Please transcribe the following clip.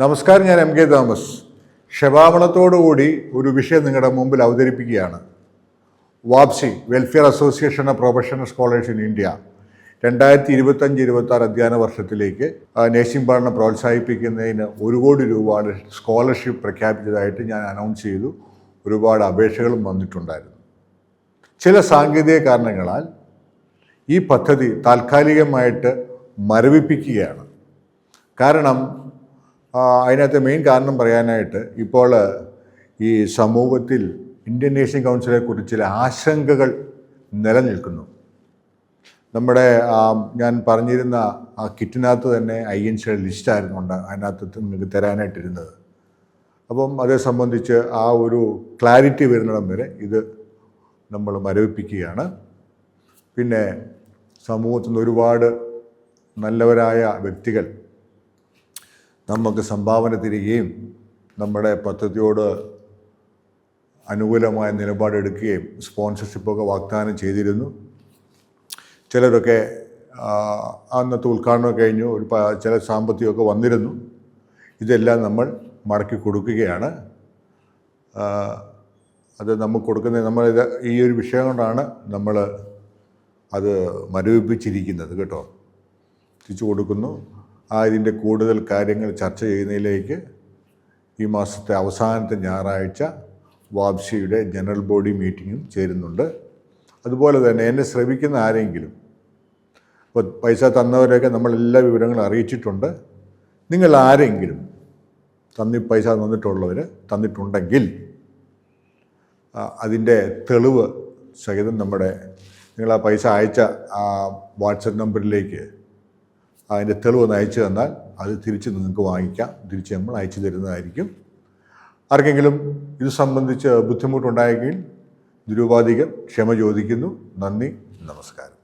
നമസ്കാരം ഞാൻ M K Thomas. ക്ഷമാപണത്തോടുകൂടി ഒരു വിഷയം നിങ്ങളുടെ മുമ്പിൽ അവതരിപ്പിക്കുകയാണ്. Wapsi welfare association of professional scholars in India രണ്ടായിരത്തി ഇരുപത്തഞ്ച് ഇരുപത്തി ആറ് അധ്യയന വർഷത്തിലേക്ക് നേഴ്സിംഗ് പഠനം പ്രോത്സാഹിപ്പിക്കുന്നതിന് ഒരു കോടി രൂപയുടെ സ്കോളർഷിപ്പ് പ്രഖ്യാപിച്ചതായിട്ട് ഞാൻ അനൗൺസ് ചെയ്തു. ഒരുപാട് അപേക്ഷകളും വന്നിട്ടുണ്ടായിരുന്നു. ചില സാങ്കേതിക കാരണങ്ങളാൽ ഈ പദ്ധതി താൽക്കാലികമായിട്ട് മരവിപ്പിക്കുകയാണ്. കാരണം അതിനകത്ത് മെയിൻ കാരണം പറയാനായിട്ട് ഇപ്പോൾ ഈ സമൂഹത്തിൽ ഇന്ത്യൻ നേഷൻ കൗൺസിലെ കുറിച്ച് ചില ആശങ്കകൾ നിലനിൽക്കുന്നു. നമ്മുടെ ഞാൻ പറഞ്ഞിരുന്ന ആ കിറ്റിനകത്ത് തന്നെ ഐ എൻ സിയുടെ ലിസ്റ്റായിരുന്നു ഉണ്ട് അതിനകത്ത് നിങ്ങൾക്ക് തരാനായിട്ടിരുന്നത്. അപ്പം അതേ സംബന്ധിച്ച് ആ ഒരു ക്ലാരിറ്റി വരുന്നിടം വരെ ഇത് നമ്മൾ മരവിപ്പിക്കുകയാണ്. പിന്നെ സമൂഹത്തിൽ നിന്ന് ഒരുപാട് നല്ലവരായ വ്യക്തികൾ നമുക്ക് സംഭാവന തരികയും നമ്മുടെ പദ്ധതിയോട് അനുകൂലമായ നിലപാടെടുക്കുകയും സ്പോൺസർഷിപ്പൊക്കെ വാഗ്ദാനം ചെയ്തിരുന്നു. ചിലരൊക്കെ അന്നത്തെ ഉദ്ഘാടനം കഴിഞ്ഞു ഒരു ചില സാമ്പത്തികമൊക്കെ വന്നിരുന്നു. ഇതെല്ലാം നമ്മൾ മടക്കി കൊടുക്കുകയാണ്. അത് നമുക്ക് കൊടുക്കുന്ന നമ്മൾ ഇത് ഈ ഒരു വിഷയം കൊണ്ടാണ് നമ്മൾ അത് മരവിപ്പിച്ചിരിക്കുന്നത് കേട്ടോ. തിരിച്ചു കൊടുക്കുന്നു. ആ ഇതിന്റെ കൂടുതൽ കാര്യങ്ങൾ ചർച്ച ചെയ്യുന്നതിലേക്ക് ഈ മാസത്തെ അവസാനത്തെ ഞായറാഴ്ച വാപ്സിയുടെ ജനറൽ ബോഡി മീറ്റിങ്ങും ചേരുന്നുണ്ട്. അതുപോലെ തന്നെ എന്നെ ശ്രമിക്കുന്ന ആരെങ്കിലും ഇപ്പോൾ പൈസ തന്നവരെയൊക്കെ നമ്മൾ എല്ലാ വിവരങ്ങളും അറിയിച്ചിട്ടുണ്ട്. നിങ്ങൾ ആരെങ്കിലും തന്നി പൈസ തന്നിട്ടുള്ളവർ തന്നിട്ടുണ്ടെങ്കിൽ അതിന്റെ തെളിവ് സഹിതം നമ്മുടെ നിങ്ങൾ ആ പൈസ അയച്ച ആ വാട്സപ്പ് നമ്പറിലേക്ക് അതിന്റെ തെളിവ് ഒന്ന് അയച്ചു തന്നാൽ അത് തിരിച്ച് നിങ്ങൾക്ക് വാങ്ങിക്കാം. തിരിച്ച് നമ്മൾ അയച്ചു തരുന്നതായിരിക്കും. ആർക്കെങ്കിലും ഇത് സംബന്ധിച്ച് ബുദ്ധിമുട്ടുണ്ടായെങ്കിൽ നിരുപാധികം ക്ഷമ ചോദിക്കുന്നു. നന്ദി. നമസ്കാരം.